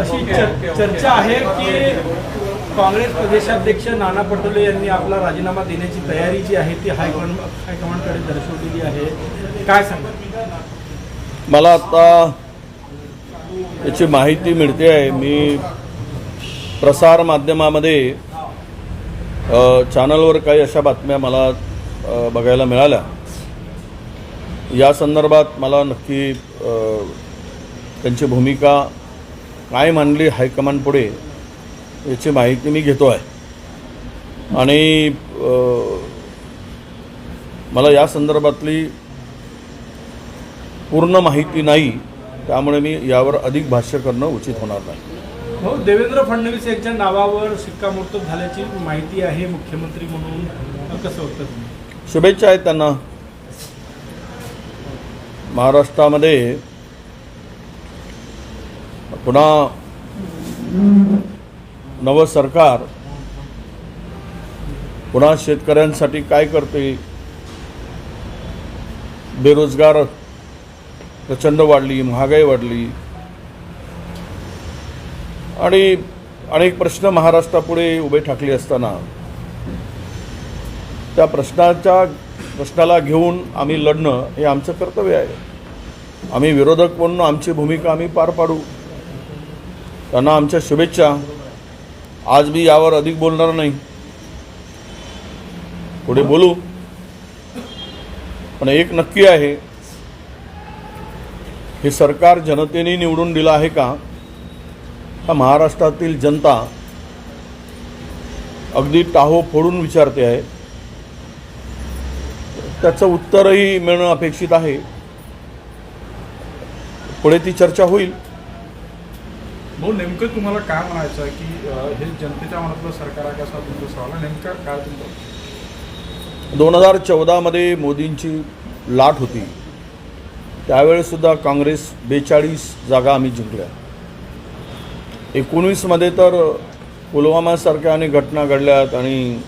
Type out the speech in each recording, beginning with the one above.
अशी चर्चा आहे की काँग्रेस प्रदेशाध्यक्ष नाना पटोले यांनी आपला राजीनामा देण्याची तयारी जी आहे ती हायकमांड हायकमांडकडे दर्शवलेली आहे. काय सांगा मला आता याची माहिती मिळते आहे. मी प्रसार माध्यमामध्ये चॅनलवर काही अशा बातम्या मला बघायला मिळाल्या. या संदर्भात मला नक्की त्यांची भूमिका काय मांडली हायकमांडपुढे याची माहिती मी घेतो आहे आणि मला या संदर्भातली पूर्ण माहिती नाही त्यामुळे मी यावर अधिक भाष्य करणं उचित होणार नाही. भाऊ देवेंद्र फडणवीस यांच्या नावावर शिक्कामोर्तब झाल्याची माहिती आहे मुख्यमंत्री म्हणून. कसं होतं शुभेच्छा आहेत त्यांना. महाराष्ट्रामध्ये पुन्हा नवं सरकार पुन्हा शेतकऱ्यांसाठी काय करते? बेरोजगार प्रचंड वाढली महागाई वाढली. आणि अनेक प्रश्न महाराष्ट्रापुढे उभे ठाकले असताना त्या प्रश्नाच्या प्रश्नाला घेऊन आम्ही लढणं हे आमचं कर्तव्य आहे. आम्ही विरोधक म्हणून आमची भूमिका आम्ही पार पाडू. त्यांना आमच्या शुभेच्छा. आज मी यावर अधिक बोलणार नाही. पुढे बोलू. पण एक नक्की आहे हे सरकार जनतेने निवडून दिलं आहे का? हा महाराष्ट्रातील जनता अगदी टाहो फोडून विचारते आहे. त्याचं उत्तरही मिळणं अपेक्षित आहे. पुढे ती चर्चा होईल. भाऊ नेमकं तुम्हाला काय म्हणायचं आहे की हे जनतेच्या मनातलं सरकार आहे कसा तुमचं सवाल नेमकं काय तुमचं? दोन हजार चौदामध्ये मोदींची लाट होती. त्यावेळेसुद्धा काँग्रेस बेचाळीस जागा आम्ही जिंकल्या. एकोणीसमध्ये तर पुलवामासारख्या अनेक घटना घडल्यात आणि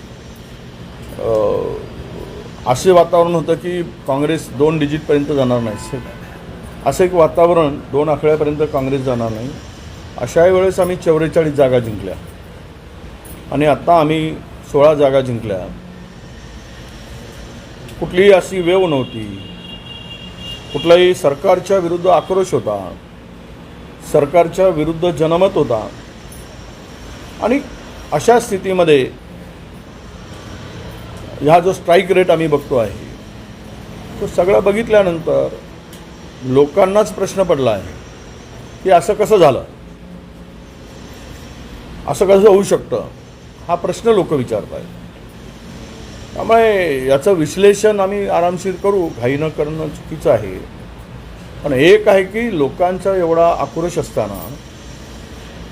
असे वातावरण होतं की काँग्रेस दोन डिजिटपर्यंत जाणार नाही. असं एक वातावरण दोन आखड्यापर्यंत काँग्रेस जाणार नाही. अशाही वेळेस आम्ही चौवेचाळीस जागा जिंकल्या. आणि आत्ता आम्ही सोळा जागा जिंकल्या. कुठलीही अशी वेव नव्हती. कुठलाही सरकारच्या विरुद्ध आक्रोश होता. सरकारच्या विरुद्ध जनमत होता. आणि अशा स्थितीमध्ये ह्या जो स्ट्राईक रेट आम्ही बघतो आहे तो सगळं बघितल्यानंतर लोकांनाच प्रश्न पडला आहे की असं कसं झालं? असं कसं होऊ शकतं? हा प्रश्न लोक विचारत आहेत. त्यामुळे याचं विश्लेषण आम्ही आरामशीर करू घाई न करणं चुकीचं आहे. पण एक आहे की लोकांचा एवढा आक्रोश असताना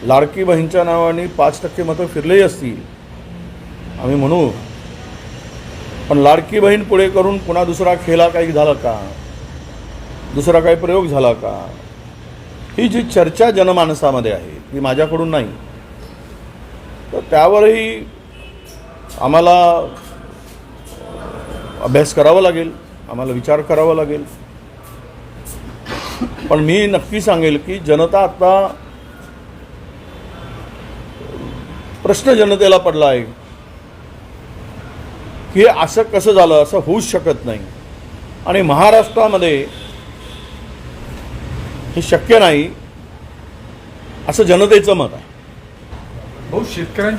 लाडकी बहीणच्या नावाने पाच टक्के मतं फिरलेही असतील आम्ही म्हणू पण लाडकी बहीण पुढे करून पुन्हा दुसरा खेळा काही झाला का? दुसरा काही प्रयोग झाला का? ही जी चर्चा जनमानसामध्ये आहे ती माझ्याकडून नाही. तर त्यावरही आम्हाला अभ्यास करावा लागेल आम्हाला विचार करावा लागेल. पण मी नक्की सांगेल की जनता आता प्रश्न जनतेला पडला आहे. की हे असं कसं झालं असं होऊच शकत नाही. आणि महाराष्ट्रामध्ये हे शक्य नाही असं जनतेचं मत आहे. भाऊ शेतकऱ्यांची